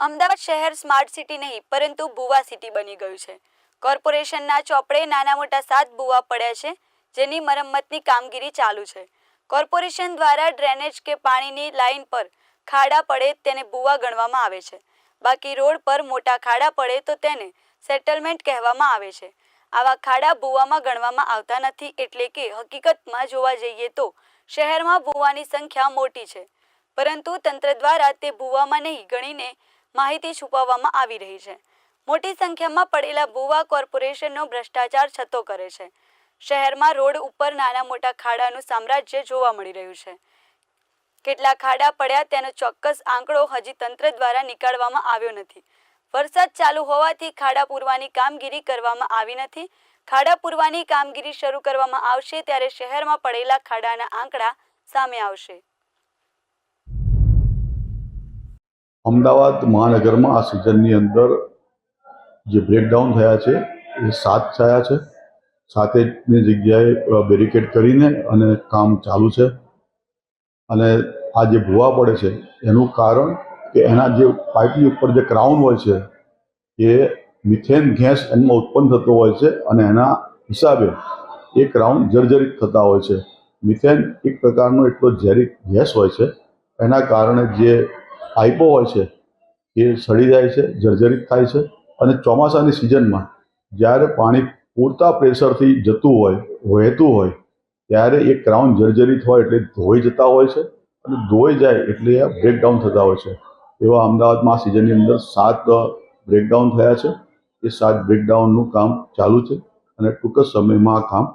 અમદાવાદ શહેર smart city નહીં, પરંતુ ભુવા સિટી બની ગયું છે. કોર્પોરેશનના ચોપડે નાના મોટા સાત ભુવા પડ્યા છે, જેની મરમ્મતની કામગીરી ચાલુ છે. કોર્પોરેશન દ્વારા ડ્રેનેજ કે પાણીની લાઇન પર ખાડા પડે તેને ભુવા ગણવામાં આવે છે. બાકી રોડ પર મોટા ખાડા પડે તો તેને સેટલમેન્ટ કહેવામાં આવે છે. આવા ખાડા ભુવામાં ગણવામાં આવતા નથી એટલે કે હકીકતમાં જોવા જઈએ તો શહેરમાં ભુવાની સંખ્યા મોટી છે. પરંતુ તંત્ર દ્વારા તે ભુવામાં નહીં ગણીને માહિતી છુપાવવામાં આવી રહી છે. મોટી સંખ્યામાં પડેલા ભુવા કોર્પોરેશનનો ભ્રષ્ટાચાર છતો કરે છે. શહેરમાં રોડ ઉપર નાના મોટા ખાડાનું સામ્રાજ્ય જોવા મળી રહ્યું છે. કેટલા ખાડા પડ્યા તેનો ચોક્કસ આંકડો હજી તંત્ર દ્વારા નીકાળવામાં આવ્યો નથી. વરસાદ ચાલુ હોવાથી ખાડા પૂરવાની કામગીરી કરવામાં આવી નથી. ખાડા પૂરવાની કામગીરી શરૂ કરવામાં આવશે ત્યારે શહેરમાં પડેલા ખાડાના આંકડા સામે આવશે. અમદાવાદ મહાનગરમાં આ સિઝનની અંદર જે બ્રેકડાઉન થયા છે, એ સાત થયા છે. સાતેની જગ્યાએ બેરિકેડ કરીને અને કામ ચાલુ છે. અને આ જે ભૂવા પડે છે, એનું કારણ કે એના જે પાઇપની ઉપર જે ક્રાઉન હોય છે, એ મિથેન ગેસ એમાં ઉત્પન્ન થતો હોય છે અને એના હિસાબે એ ક્રાઉન જર્જરિત થતા હોય છે. મિથેન એક પ્રકારનો એટલો ઝેરી ગેસ હોય છે. એના કારણે જે પાઇપો હોય છે, એ સડી જાય છે, જર્જરિત થાય છે અને ચોમાસાની સિઝનમાં જ્યારે પાણી પૂરતા પ્રેશરથી જતું હોય, વહેતું હોય, ત્યારે એ ક્રાઉન જર્જરિત હોય એટલે ધોઈ જતા હોય છે અને ધોઈ જાય એટલે બ્રેકડાઉન થતા હોય છે. એવા અમદાવાદમાં આ સિઝનની અંદર સાત બ્રેકડાઉન થયા છે. એ સાત બ્રેકડાઉનનું કામ ચાલુ છે અને ટૂંક જ સમયમાં આ કામ